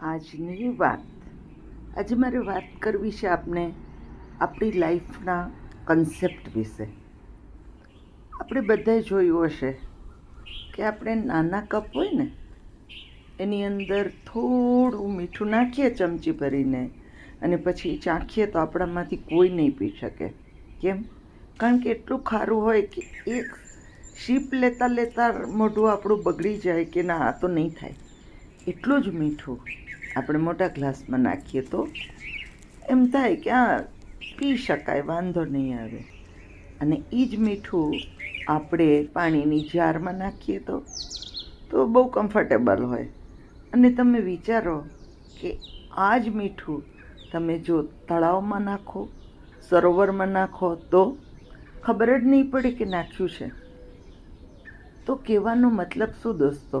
આજની વાત. આજે મારે વાત કરવી છે આપને આપણી લાઈફના કન્સેપ્ટ વિશે. આપણે બધાએ જોયું હશે કે આપણે નાના કપ હોય ને, એની અંદર થોડું મીઠું નાખીએ ચમચી ભરીને અને પછી ચાખીએ તો આપણામાંથી કોઈ નહીં પી શકે. કેમ? કારણ કે એટલું ખારું હોય કે એક શીપ લેતા લેતા મોઢું આપણું બગડી જાય કે ના, આ તો નહીં થાય. એટલું જ મીઠું. આપણે મોટા ગ્લાસમાં નાખીએ તો એમ થાય કે આ પી શકાય, વાંધો નહીં આવે. અને એ જ મીઠું આપણે પાણીની જારમાં નાખીએ તો તો બહુ કમ્ફર્ટેબલ હોય. અને તમે વિચારો કે આ જ મીઠું તમે જો તળાવમાં નાખો, સરોવરમાં નાખો તો ખબર જ નહીં પડે કે નાખ્યું છે. તો કહેવાનો મતલબ શું દોસ્તો?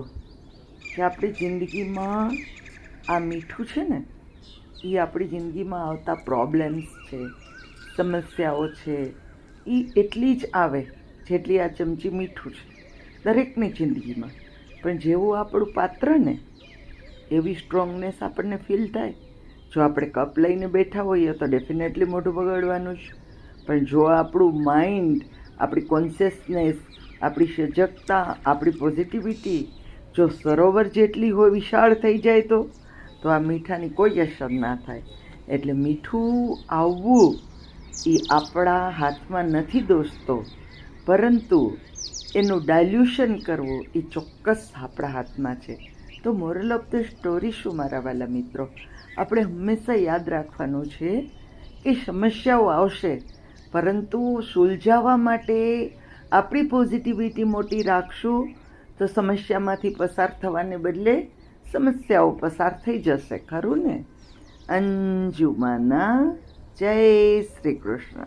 કે આપણી જિંદગીમાં આ મીઠું છે ને એ આપણી જિંદગીમાં આવતા પ્રોબ્લેમ્સ છે, સમસ્યાઓ છે એ એટલી જ આવે જેટલી આ ચમચી મીઠું છે, દરેકની જિંદગીમાં. પણ જેવું આપણું પાત્ર ને, એવી સ્ટ્રોંગનેસ આપણને ફીલ થાય. જો આપણે કપ લઈને બેઠા હોઈએ તો ડેફિનેટલી મોઢું બગાડવાનું જ. પણ જો આપણું માઇન્ડ આપણી કોન્શિયસનેસ આપણી સજગતા, આપણી પોઝિટિવિટી જો સરોવર જેટલી હોય, વિશાળ થઈ જાય તો તો આ મીઠાની કોઈ અસર ના થાય. એટલે મીઠું આવવું એ આપણા હાથમાં નથી દોસ્તો. પરંતુ એનું ડાયલ્યુશન કરવું એ ચોક્કસ આપણા હાથમાં છે. તો મોરલ ઓફ ધ સ્ટોરી શું મારા વાલા મિત્રો? આપણે હંમેશા યાદ રાખવાનું છે કે સમસ્યાઓ આવશે, પરંતુ સુલઝાવવા માટે આપણી પોઝિટિવિટી મોટી રાખશું. તો સમસ્યામાંથી પસાર થવાને બદલે સમસ્યાઓ પસાર થઈ જશે ખરું ને? અંજુમાના જય શ્રી કૃષ્ણ.